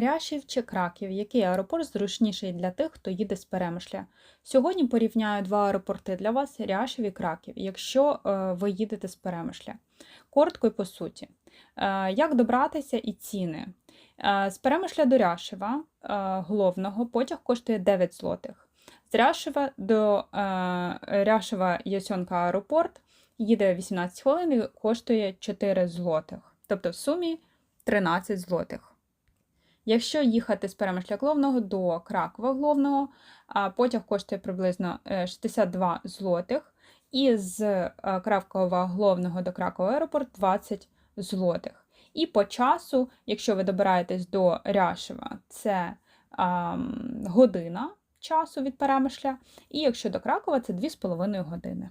Ряшів чи Краків, який аеропорт зручніший для тих, хто їде з Перемишля? Сьогодні порівняю два аеропорти для вас Ряшів і Краків, якщо е, ви їдете з Перемишля. Коротко і по суті. Е, Як добратися і ціни? Е, З Перемишля до Ряшева головного потяг коштує 9 злотих. З Ряшева до Ряшева Ясьонка аеропорт їде 18 хвилин і коштує 4 злотих. Тобто в сумі 13 злотих. Якщо їхати з Перемишля Головного до Кракова Головного, потяг коштує приблизно е, 62 злотих, і з е, Кракова Головного до Кракова аеропорт 20 злотих. І по часу, якщо ви добираєтесь до Ряшева, це ам, година часу від Перемишля, і якщо до Кракова, це 2,5 години.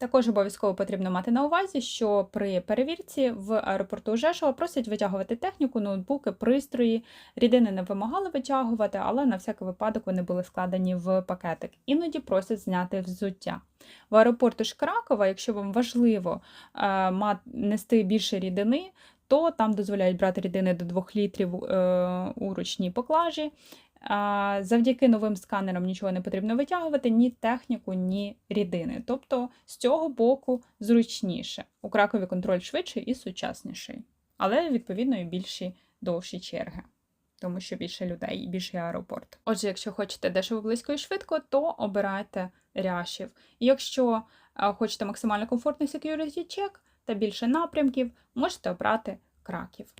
Також обов'язково потрібно мати на увазі, що при перевірці в аеропорту Жешова просять витягувати техніку, ноутбуки, пристрої. Рідини не вимагали витягувати, але на всякий випадок вони були складені в пакетик. Іноді просять зняти взуття. В аеропорту ж Кракова, якщо вам важливо е, нести більше рідини, то там дозволяють брати рідини до 2 літрів е, у ручній поклажі. Завдяки новим сканерам нічого не потрібно витягувати, ні техніку, ні рідини. Тобто з цього боку зручніше. У Кракові контроль швидший і сучасніший. Але, відповідно, і більші довші черги, тому що більше людей і більший аеропорт. Отже, якщо хочете дешево, близько і швидко, то обирайте ряшів. Якщо хочете максимально комфортний security check та більше напрямків, можете обрати краків.